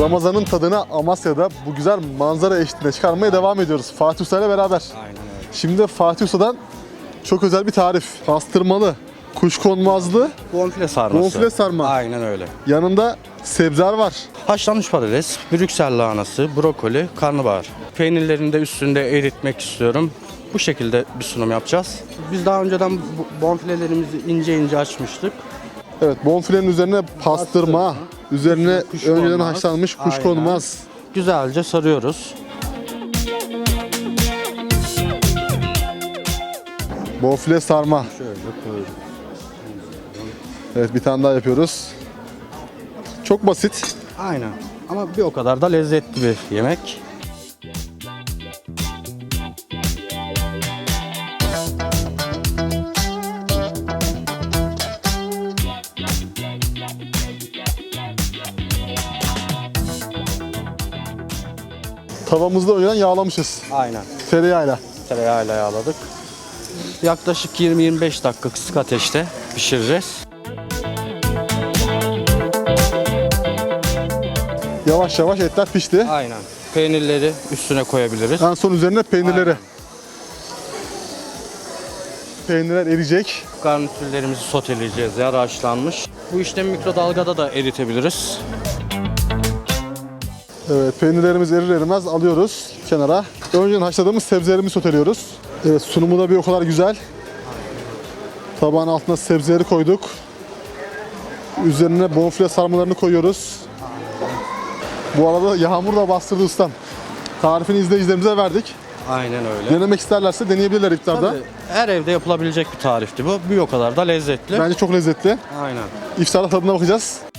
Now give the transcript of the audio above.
Ramazan'ın tadını Amasya'da bu güzel manzara eşliğinde çıkarmaya devam ediyoruz. Fatih Usta ile beraber. Aynen öyle. Şimdi Fatih Usta'dan çok özel bir tarif. Pastırmalı, kuşkonmazlı, Bonfile sarması. bonfile sarma. Aynen öyle. Yanında sebzeler var. Haşlanmış patates, Brüksel lahanası, brokoli, karnabahar. Peynirlerini de üstünde eritmek istiyorum. Bu şekilde bir sunum yapacağız. Biz daha önceden bonfilelerimizi ince ince açmıştık. Evet, bonfilenin üzerine pastırma, Pastırma. üzerine Kuşkonmaz. önceden haşlanmış kuşkonmaz. Güzelce sarıyoruz. Bonfile sarma. Şöyle koyuyoruz. Evet, bir tane daha yapıyoruz. Çok basit. Aynen. Ama bir o kadar da lezzetli bir yemek. Tavamızda önceden yağlamışız. Aynen. Tereyağıyla. Tereyağıyla yağladık. Yaklaşık 20-25 dakika kısık ateşte pişireceğiz. Yavaş yavaş etler pişti. Aynen. Peynirleri üstüne koyabiliriz. En son üzerine peynirleri. Aynen. Peynirler eriyecek. Garnitürlerimizi soteleyeceğiz. Yarı haşlanmış. Bu işlemi mikrodalgada da eritebiliriz. Evet, peynirlerimiz erir erimez alıyoruz kenara. Önceden haşladığımız sebzelerimizi soteliyoruz. Evet, sunumu da bir o kadar güzel. Tabağın altına sebzeleri koyduk. Üzerine bonfile sarmalarını koyuyoruz. Bu arada yağmur da bastırdı ustam. Tarifini izleyicilerimize verdik. Aynen öyle. Denemek isterlerse deneyebilirler iftarda. Tabii, her evde yapılabilecek bir tarifti bu. Bir o kadar da lezzetli. Bence çok lezzetli. Aynen. İftarda tadına bakacağız.